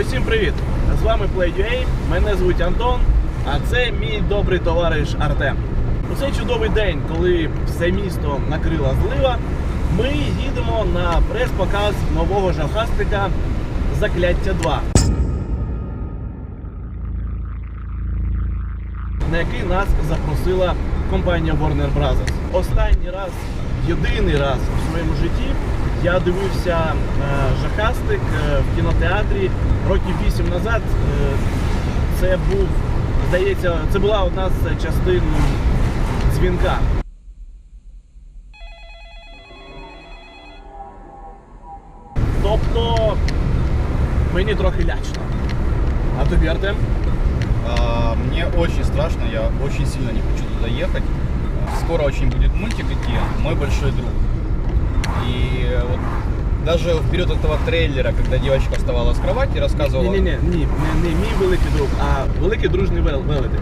Усім привіт! З вами Play.ua, мене звуть Антон, а це мій добрий товариш Артем. У цей чудовий день, коли все місто накрила злива, ми їдемо на прес-показ нового жахастика Закляття 2. на який нас запросила компанія Warner Bros. Останній раз, єдиний раз у своєму житті я дивився е, жахастик е, в кінотеатрі років 8 назад. Е, це був, здається, це була одна з частин дзвінка. Тобто мені трохи лячно. А тобі, Артем? А, Мне очень страшно, я очень сильно не хочу туда ехать. Скоро очень будет мультик идти «Мой большой друг». И вот даже в период этого трейлера, когда девочка вставала с кровати и рассказывала... Ні, ні, ні, ні, не, не мій великий друг, а великий дружний вел- велетень.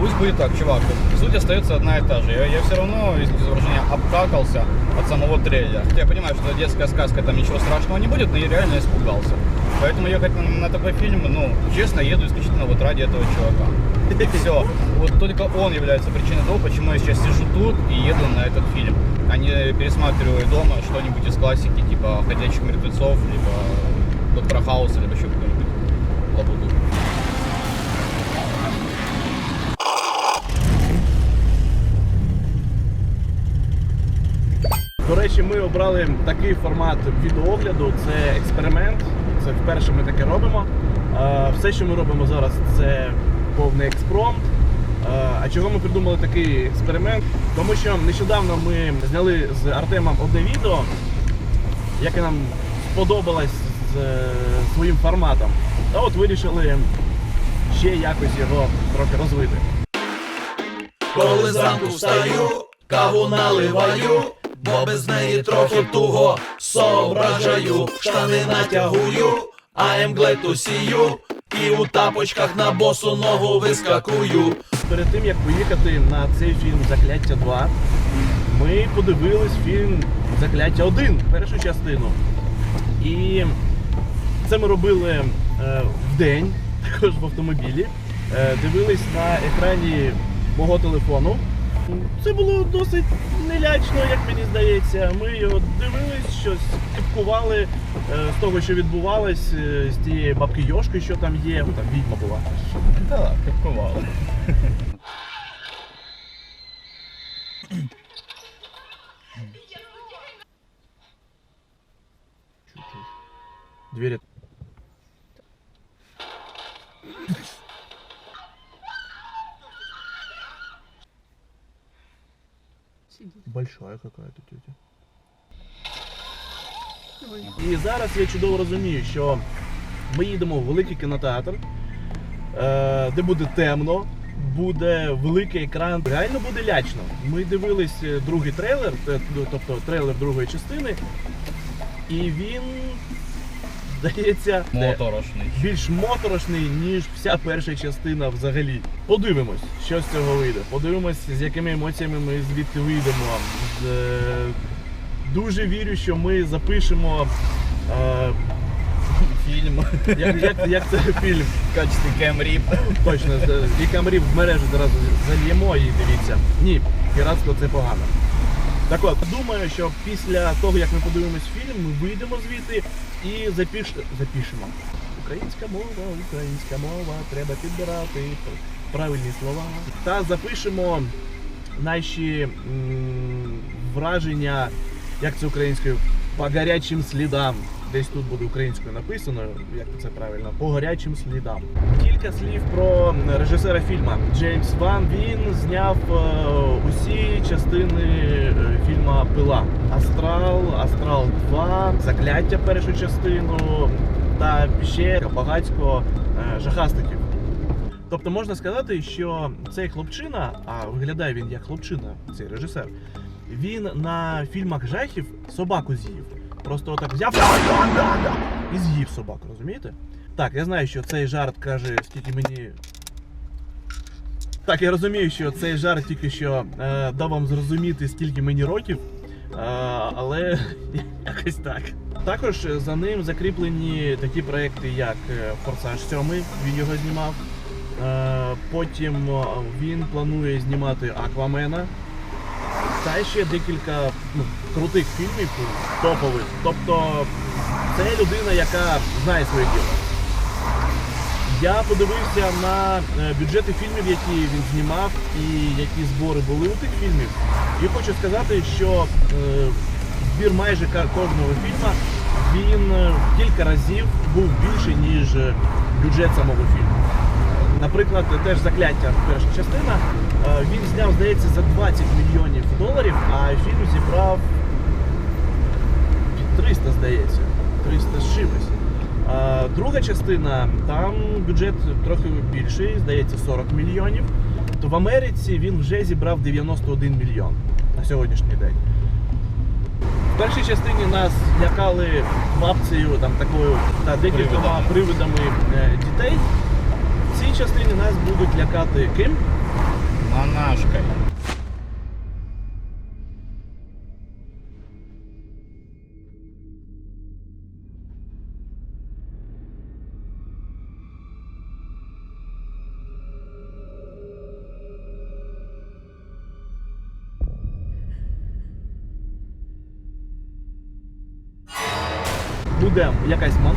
Пусть будет так, чувак. Суть остается одна и та же. Я, я все равно, извините за выражение, обкакался от самого трейлера. Хотя я понимаю, что детская сказка, там ничего страшного не будет, но я реально испугался. Поэтому ехать на, на такой фильм, ну, честно, еду исключительно вот ради этого чувака. И все. Вот только он является причиной того, почему я сейчас сижу тут и еду на этот фильм. А не пересматриваю дома что-нибудь из классики, типа «Ходячих мертвецов», либо «Доктора Хауса», либо еще какой-нибудь лабуду. До речі, ми обрали такий формат відеогляду. Це експеримент. Це вперше ми таке робимо. Е, Все, що ми робимо зараз, це повний експромт. А чого ми придумали такий експеримент? Тому що нещодавно ми зняли з Артемом одне відео, яке нам сподобалось з е, своїм форматом. Та от вирішили ще якось його трохи розвити. Коли зранку встаю, каву наливаю, бо без неї трохи туго соображаю, штани натягую, to see you, і у тапочках на босу ногу вискакую. Перед тим як поїхати на цей фільм Закляття 2, ми подивились фільм Закляття 1, першу частину. І це ми робили е, в день, також в автомобілі. Е, дивились на екрані мого телефону. Це було досить нелячно, як мені здається. Ми його дивились, щось кипкували е, з того, що відбувалось, е, з тієї бабки Йошки, що там є. Ну там відьма була. Да, как бывало. Двери. Большая какая-то тетя. І зараз я чудово розумію, що ми їдемо в великий кінотеатр, е, де буде темно, буде великий екран. Реально буде лячно. Ми дивились е, другий трейлер, ну, тобто трейлер другої частини, і він здається Моторошный. більш моторошний, ніж вся перша частина взагалі. Подивимось, що з цього вийде. Подивимось, з якими емоціями ми звідти вийдемо. З, е, дуже вірю, що ми запишемо. Е, Фильм як, як, як це фільм? в качестве Кэм Точно, і камерів в мережу зараз зальємо і дивіться. Ні, піратство це погано. Так от, думаю, що після того, як ми подивимось фільм, ми вийдемо звідти і запіш... запишемо. Українська мова, українська мова, треба підбирати правильні слова. Та запишемо наші м, враження, як це українською, по гарячим слідам. Десь тут буде українською написано, як це правильно, по гарячим слідам. Кілька слів про режисера фільму. Джеймс Ван він зняв е, усі частини е, фільму Пила. Астрал, Астрал 2, Закляття першу частину та ще багатько е, жахастиків. Тобто можна сказати, що цей хлопчина, а виглядає він як хлопчина, цей режисер, він на фільмах жахів собаку з'їв. Просто отак взяв і з'їв собаку, розумієте? Так, я знаю, що цей жарт каже, скільки мені. Так, я розумію, що цей жарт тільки що е, дав вам зрозуміти, скільки мені років. Е, але якось так. Також за ним закріплені такі проекти, як е, Форсаж 7, він його знімав. Е, Потім е, він планує знімати Аквамена. Та ще декілька ну, крутих фільмів, топових. Тобто це людина, яка знає своє діло. Я подивився на е, бюджети фільмів, які він знімав, і які збори були у тих фільмів. І хочу сказати, що е, збір майже кожного фільму він е, в кілька разів був більший, ніж бюджет самого фільму. Наприклад, теж закляття перша частина. е, Він зняв, здається, за 20 мільйонів доларів, а фільм зібрав 300, здається. 300 з чимось. А друга частина, там бюджет трохи більший, здається, 40 мільйонів. То в Америці він вже зібрав 91 мільйон на сьогоднішній день. В першій частині нас лякали бабцею, там такою та декількома Привидами. привидами е, дітей. Частині нас будуть лякати ким? Монашкой.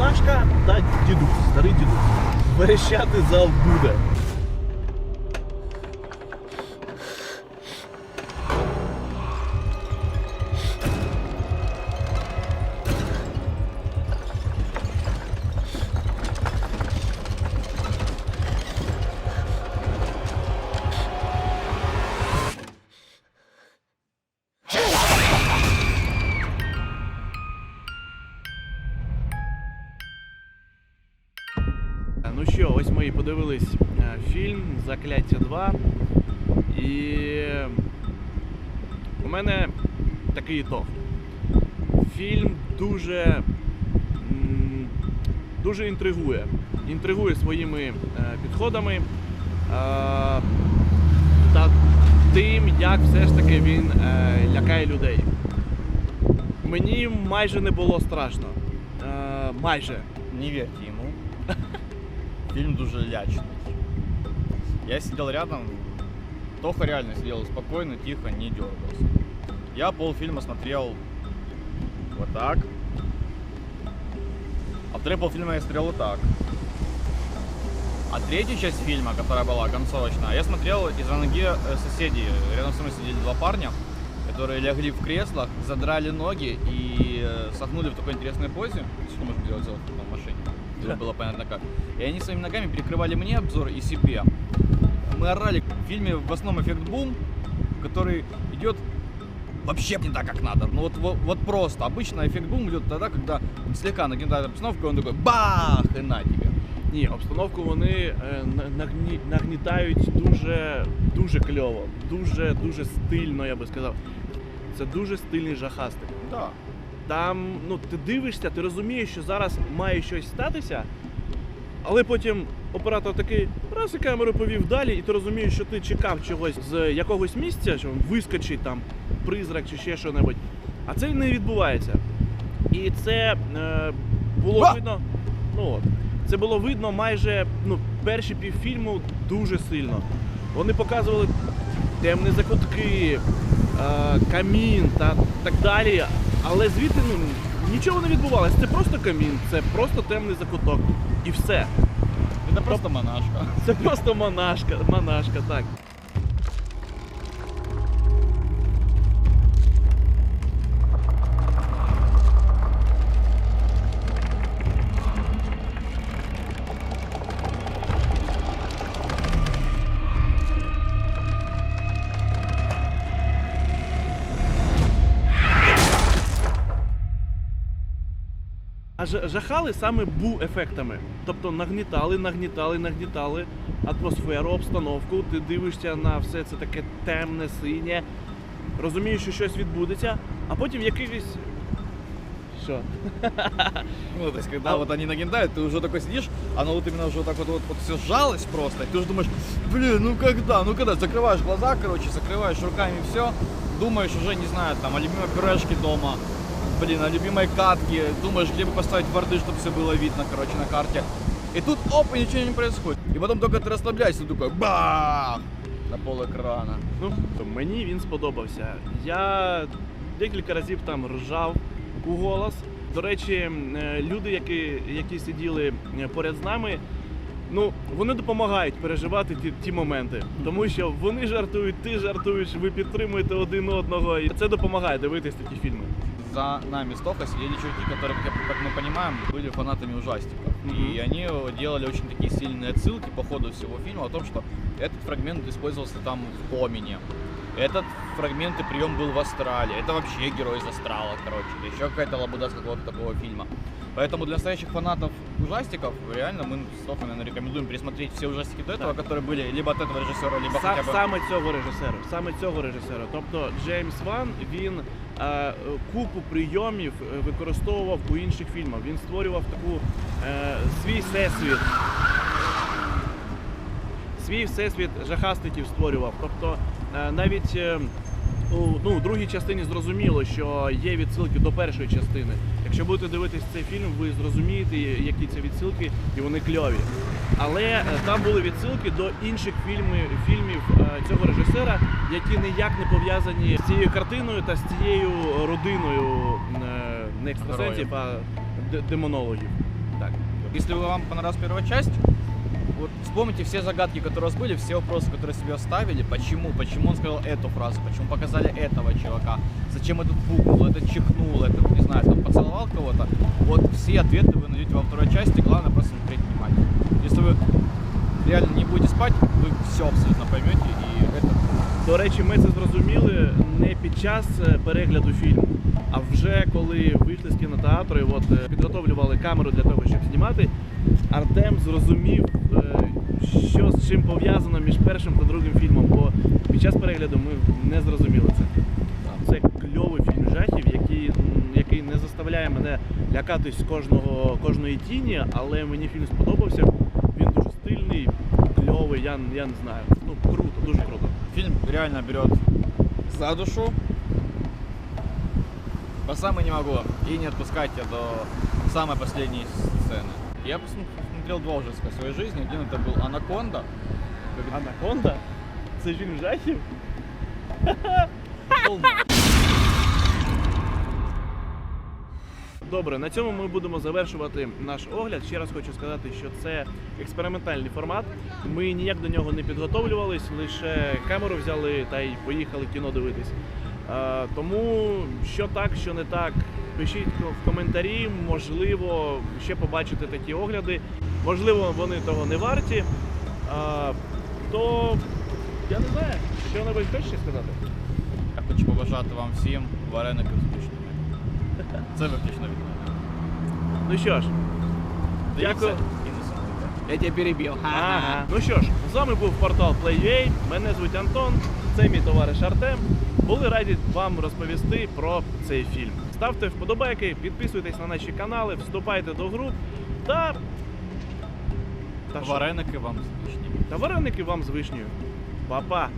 Монашка та дідусь, старий дідусь. Верещати зал буде. Ну що, ось ми і подивились е, фільм Закляття 2. І у мене такий ітог. Фільм дуже, дуже інтригує. Інтригує своїми е, підходами е, та тим, як все ж таки він лякає людей. Мені майже не було страшно. Майже. Не верьте ему. Фильм дуже лячный. Я сидел рядом, Тоха реально сидел спокойно, тихо, не дергался. Я полфильма смотрел вот так. А второй полфильма я смотрел вот так. А третью часть фильма, которая была концовочная, я смотрел из-за ноги соседей. Рядом со мной сидели два парня, которые легли в креслах, задрали ноги и э, согнули в такой интересной позе. Что можно делать в машине? Чтобы было понятно как. И они своими ногами перекрывали мне обзор и себе. Мы орали. В фильме в основном эффект бум, который идет вообще не так, как надо. Ну вот, вот, вот просто. Обычно эффект бум идет тогда, когда слегка нагнетает обстановку, и он такой бах, и на тебе. Ні, обстановку вони е, на- нагні- нагнітають дуже, дуже кльово, дуже, дуже стильно, я би сказав. Це дуже стильний жахастик. Да. Там, ну, ти дивишся, ти розумієш, що зараз має щось статися, але потім оператор такий раз і камеру повів далі, і ти розумієш, що ти чекав чогось з якогось місця, що вискочить там призрак чи ще що-небудь. А це не відбувається. І це е, було А! видно. Ну от. Це було видно майже ну, перші півфільму дуже сильно. Вони показували темні закутки, е, камін та так далі. Але звідти ну, нічого не відбувалося. Це просто камін, це просто темний закуток. І все. Це просто монашка. Це просто монашка, монашка, так. жахали саме бу-ефектами. Тобто нагнітали, нагнітали, нагнітали атмосферу, обстановку. Ти дивишся на все це таке темне, синє, розумієш, що щось відбудеться, а потім якийсь. Що? Ну, то есть, когда А- вот они нагнетают, ты уже такой сидишь, оно вот именно уже вот так вот, вот, вот все сжалось просто, и ты уже думаешь, блин, ну когда, ну когда, закрываешь глаза, короче, закрываешь руками все, думаешь уже, не знаю, там, о любимой пюрешке дома, блин, о любимой катке, думаешь, где бы поставить борды, чтобы все было видно, короче, на карте. И тут, оп, и ничего не происходит. И потом только ты расслабляешься, и такой, бах, на пол экрана. Ну, мені він сподобався. Я декілька разів там ржав у голос. До речі, е, люди, які, які сиділи е, поряд з нами, ну, вони допомагають переживати ті, ті моменти. Тому що вони жартують, ти жартуєш, ви підтримуєте один одного. І це допомагає дивитись такі фільми. За нами с Тохой сидели чуваки, которые, как, мы понимаем, были фанатами ужастиков. Мгм. И они делали очень такие сильные отсылки по ходу всего фильма о том, что этот фрагмент использовался там в Помине. Этот фрагмент и прием был в Астрале. Это вообще герой из Астрала, короче. Еще какая-то лабуда с какого-то такого фильма. Поэтому для настоящих фанатов ужастиков реально мы с Тохой, наверное, рекомендуем пересмотреть все ужастики до этого, Да. которые были либо от этого режиссера, либо Са- хотя бы... Саме цього режисера. Саме цього режисера. Тобто Джеймс Ван він купу прийомів е, використовував у інших фільмах. Він створював таку е, свій всесвіт. Свій всесвіт жахастиків створював. Тобто е, навіть е, у ну, другій частині зрозуміло, що є відсилки до першої частини. Якщо будете дивитись цей фільм, ви зрозумієте, які це відсилки, і вони кльові. Але е, там були відсилки до інших фільмів, фільмів е, цього режисера, які ніяк не пов'язані з цією картиною та з цією родиною е, не екстрасенсів, а демонологів. Так. Если вам понравилась первая часть, вот вспомните все загадки, которые у вас были, все вопросы, которые себе оставили, почему, почему он сказал эту фразу, почему показали этого чувака, зачем этот пукнул, этот чихнул, этот, не знаю, там поцеловал кого-то. Вот все ответы вы найдете во второй части, главное просто смотреть внимательно. Если вы реально не будете спать, вы все абсолютно поймете, и это До речі, ми це зрозуміли не під час е, перегляду фільму, а вже коли вийшли з кінотеатру і от е, підготовлювали камеру для того, щоб знімати. Артем зрозумів, е, що з чим пов'язано між першим та другим фільмом, бо під час перегляду ми не зрозуміли це. Це кльовий фільм жахів, який, який не заставляє мене лякатись кожного, кожної тіні, але мені фільм сподобався. Він дуже стильний, кльовий, я, я не знаю. Ну круто, дуже круто. фильм реально берет за душу. По самой не могу. И не отпускайте до самой последней сцены. Я посмотрел два ужаска в своей жизни. Один это был Анаконда. Анаконда? Це фільм жахів? Добре, на цьому ми будемо завершувати наш огляд. Ще раз хочу сказати, що це експериментальний формат. Ми ніяк до нього не підготовлювались, лише камеру взяли та й поїхали кіно дивитись. Е, тому що так, що не так, пишіть в коментарі. Можливо, ще побачите такі огляди. Можливо, вони того не варті. То я не знаю, що небудь хочеш ще сказати? Я хочу побажати вам всім вареників з. Це виключно від мене. Ну що ж, Дивіться Дякую. і не сумуйте. Я тебе перебив. ага. ну що ж, з вами був портал Play.ua, мене звуть Антон, це мій товариш Артем. Були раді вам розповісти про цей фільм. Ставте вподобайки, підписуйтесь на наші канали, вступайте до груп та. Та, що? Вареники вам з вишнями. та вареники вам з вишнею. Па-па!